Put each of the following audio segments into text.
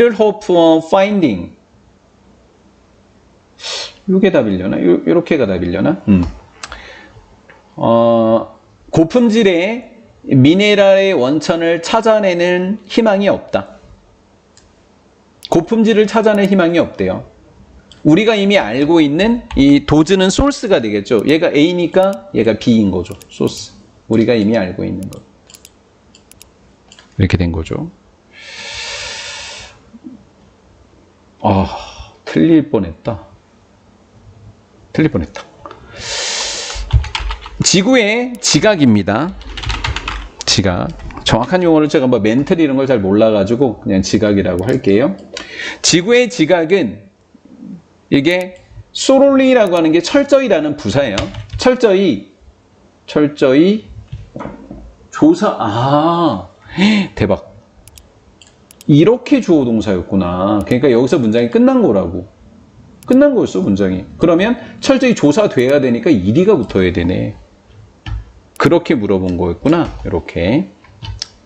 Little hope for finding. 요게 답이려나? 요, 요렇게가 답이려나? 음. 어, 고품질의 미네랄의 원천을 찾아내는 희망이 없다. 고품질을 찾아낼 희망이 없대요. 우리가 이미 알고 있는 이 도즈는 소스가 되겠죠. 얘가 A니까 얘가 B인 거죠. 소스. 우리가 이미 알고 있는 것. 이렇게 된 거죠. 아, 틀릴 뻔했다. 틀릴 뻔했다. 지구의 지각입니다. 지각. 정확한 용어를 제가 뭐 멘틀 이런 걸 잘 몰라가지고 그냥 지각이라고 할게요. 지구의 지각은 이게 소롤리라고 하는 게 철저히라는 부사예요. 철저히, 철저히 조사, 아, 대박. 이렇게 주어 동사였구나. 그러니까 여기서 문장이 끝난 거라고. 끝난 거였어, 문장이. 그러면 철저히 조사돼야 되니까 이리가 붙어야 되네. 그렇게 물어본 거였구나. 이렇게.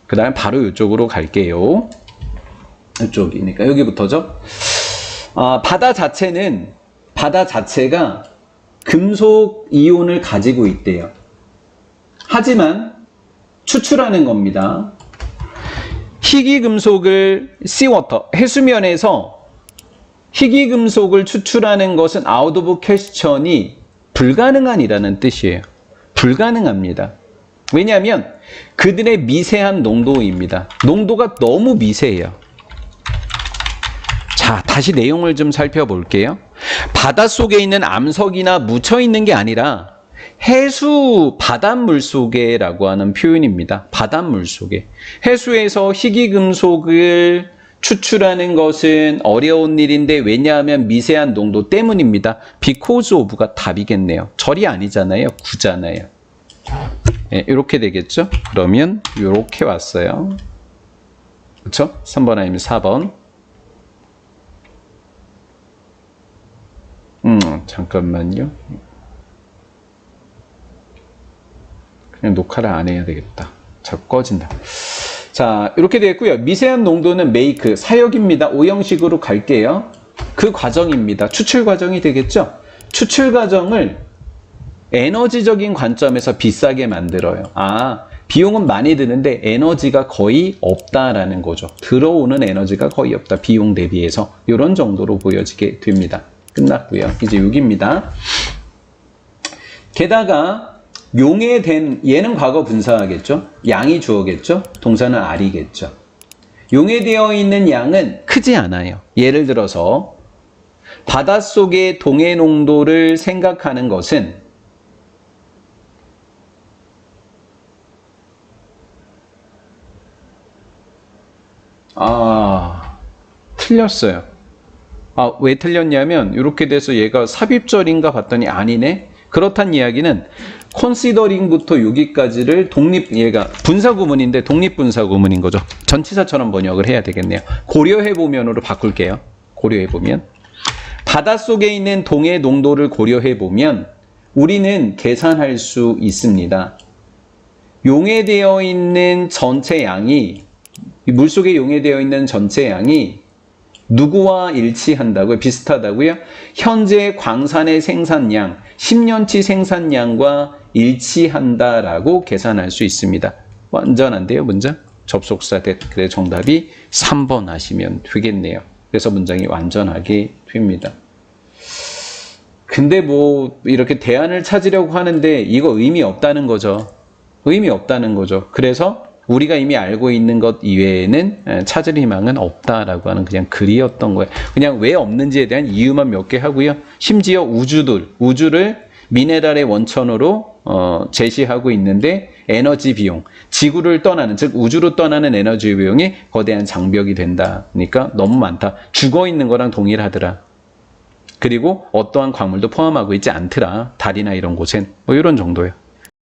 그 다음 바로 이쪽으로 갈게요. 이쪽이니까 여기부터죠. 아, 바다 자체는 바다 자체가 금속 이온을 가지고 있대요. 하지만 추출하는 겁니다. 희귀 금속을 seawater 해수면에서 희귀 금속을 추출하는 것은 out of question이 불가능한이라는 뜻이에요. 불가능합니다. 왜냐하면 그들의 미세한 농도입니다. 농도가 너무 미세해요. 자, 다시 내용을 좀 살펴볼게요. 바닷속에 있는 암석이나 묻혀 있는 게 아니라 해수 바닷물 속에라고 하는 표현입니다. 바닷물 속에. 해수에서 희귀금속을 추출하는 것은 어려운 일인데 왜냐하면 미세한 농도 때문입니다. because of가 답이겠네요. 절이 아니잖아요. 구잖아요. 네, 이렇게 되겠죠? 그러면 이렇게 왔어요. 그렇죠? 3번 아니면 4번. 음, 잠깐만요. 그냥 녹화를 안 해야 되겠다. 자꾸 꺼진다. 자, 이렇게 되겠고요. 미세한 농도는 메이크, 사역입니다. 오형식으로 갈게요. 그 과정입니다. 추출 과정이 되겠죠? 추출 과정을 에너지적인 관점에서 비싸게 만들어요. 아, 비용은 많이 드는데 에너지가 거의 없다라는 거죠. 들어오는 에너지가 거의 없다. 비용 대비해서. 이런 정도로 보여지게 됩니다. 끝났고요. 이제 6입니다. 게다가 용해된 얘는 과거 분사하겠죠. 양이 주어겠죠. 동사는 알이겠죠. 용해되어 있는 양은 크지 않아요. 예를 들어서 바닷속의 동해 농도를 생각하는 것은 아 틀렸어요. 아, 왜 틀렸냐면 이렇게 돼서 얘가 삽입절인가 봤더니 아니네. 그렇단 이야기는 considering부터 여기까지를 독립 얘가 분사 구문인데 독립 분사 구문인 거죠. 전치사처럼 번역을 해야 되겠네요. 고려해 보면으로 바꿀게요. 고려해 보면 바닷속에 있는 동해 농도를 고려해 보면 우리는 계산할 수 있습니다. 용해되어 있는 전체 양이 물속에 용해되어 있는 전체 양이 누구와 일치한다고요? 비슷하다고요? 현재 광산의 생산량, 10년치 생산량과 일치한다라고 계산할 수 있습니다. 완전한데요, 문장? 접속사 됐. 그래 정답이 3번 하시면 되겠네요. 그래서 문장이 완전하게 됩니다. 근데 뭐 이렇게 대안을 찾으려고 하는데 이거 의미 없다는 거죠. 의미 없다는 거죠. 그래서 우리가 이미 알고 있는 것 이외에는 찾을 희망은 없다라고 하는 그냥 글이었던 거예요. 그냥 왜 없는지에 대한 이유만 몇 개 하고요. 심지어 우주들, 우주를 미네랄의 원천으로 어, 제시하고 있는데 에너지 비용, 지구를 떠나는 즉 우주로 떠나는 에너지 비용이 거대한 장벽이 된다. 그러니까 너무 많다. 죽어 있는 거랑 동일하더라. 그리고 어떠한 광물도 포함하고 있지 않더라. 달이나 이런 곳엔 뭐 이런 정도예요.